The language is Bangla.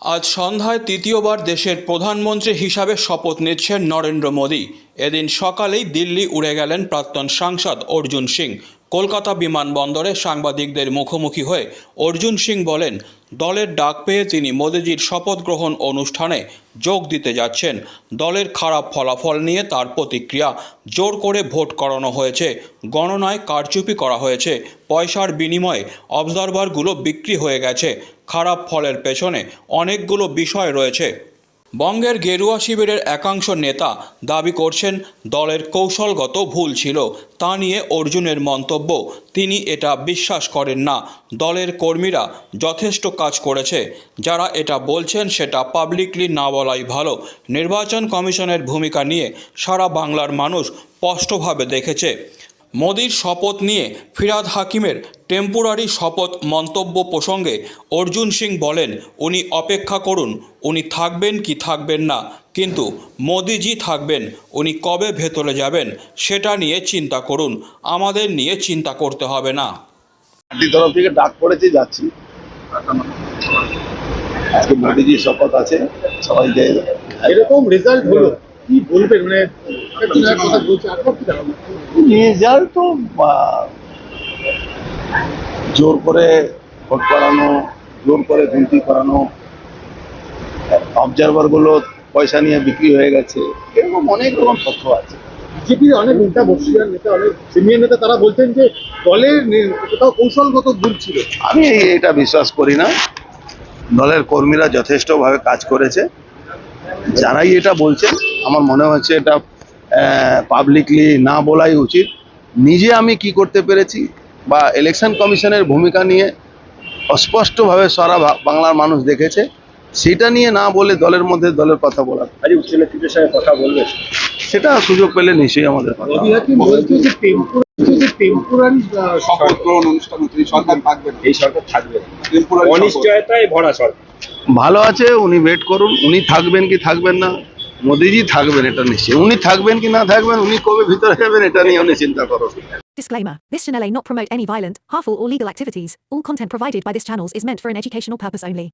আজ সন্ধ্যায় তৃতীয়বার দেশের প্রধানমন্ত্রী হিসাবে শপথ নিচ্ছেন নরেন্দ্র মোদী। এদিন সকালেই দিল্লি উড়ে গেলেন প্রাক্তন সাংসদ অর্জুন সিং। কলকাতা বিমানবন্দরে সাংবাদিকদের মুখোমুখি হয়ে অর্জুন সিং বলেন, দলের ডাক পেয়ে তিনি মোদিজির শপথ গ্রহণ অনুষ্ঠানে যোগ দিতে যাচ্ছেন, দলের খারাপ ফলাফল নিয়ে তার প্রতিক্রিয়া জোর করে ভোট করানো হয়েছে, গণনায় কারচুপি করা হয়েছে, পয়সার বিনিময়ে অবজারভারগুলো বিক্রি হয়ে গেছে, খারাপ ফলের পেছনে অনেকগুলো বিষয় রয়েছে। বঙ্গের গেরুয়া শিবিরের একাংশ নেতা দাবি করছেন, দলের কৌশলগত ভুল ছিল, তা নিয়ে অর্জুনের মন্তব্য। তিনি এটা বিশ্বাস করেন না। দলের কর্মীরা যথেষ্ট কাজ করেছে। যারা এটা বলছেন, সেটা পাবলিকলি না বলাই ভালো। নির্বাচন কমিশনের ভূমিকা নিয়ে সারা বাংলার মানুষ স্পষ্টভাবে দেখেছে। মোদির শপথ নিয়ে ফিরাদ হাকিমের টেম্পোরারি শপথ মন্তব্য প্রসঙ্গে অর্জুন সিং বলেন উনি অপেক্ষা করুন উনি থাকবেন কি থাকবেন না কিন্তু মোদিজি থাকবেন উনি কবে ভেতরে যাবেন সেটা নিয়ে চিন্তা করুন আমাদের নিয়ে চিন্তা করতে হবে না। তরফ থেকে ডাক পড়েছে যাচ্ছি। আজকে মোদিজির শপথ আছে সবাই এরকম রেজাল্ট হলো কি বলবেন? মানে রেজাল্ট তো জোর করে ভোট করানো জোর করে গুনতি করানো অবজারভারগুলো পয়সা নিয়ে বিক্রি হয়ে গেছে এরকম অনেক রকম তথ্য আছে। বিজেপির অনেক নেতা বর্ষিয়ার নেতা অনেক সিনিয়র নেতা তারা বলছেন যে দলের কোথাও কৌশলগত ভুল ছিল। আমি এটা বিশ্বাস করি না। দলের কর্মীরা যথেষ্টভাবে কাজ করেছে। যারাই এটা বলছে আমার মনে হচ্ছে এটা পাবলিকলি না বলাই উচিত। নিজে আমি কি করতে পেরেছি বা ইলেকশন কমিশনের ভূমিকা নিয়ে অস্পষ্টভাবে সারা বাংলার মানুষ দেখেছে সেটা নিয়ে না বলে দলের মধ্যে দলের কথা বলা আজ উচ্চ নেতৃত্বের সঙ্গে কথা বলবেন সেটা সুযোগ পেলে নিশ্চয়ই আমাদের ভালো আছে উনি ওয়েট করুন। উনি থাকবেন কি থাকবেন না মোদিজি থাকবেন এটা নিশ্চয়ই উনি থাকবেন কি না থাকবেন উনি কবে ভিতরে যাবেন এটা নিয়ে উনি চিন্তা করুন Disclaimer This channel may not promote any violent, harmful, or legal activities. All content provided by this channel is meant for an educational purpose only.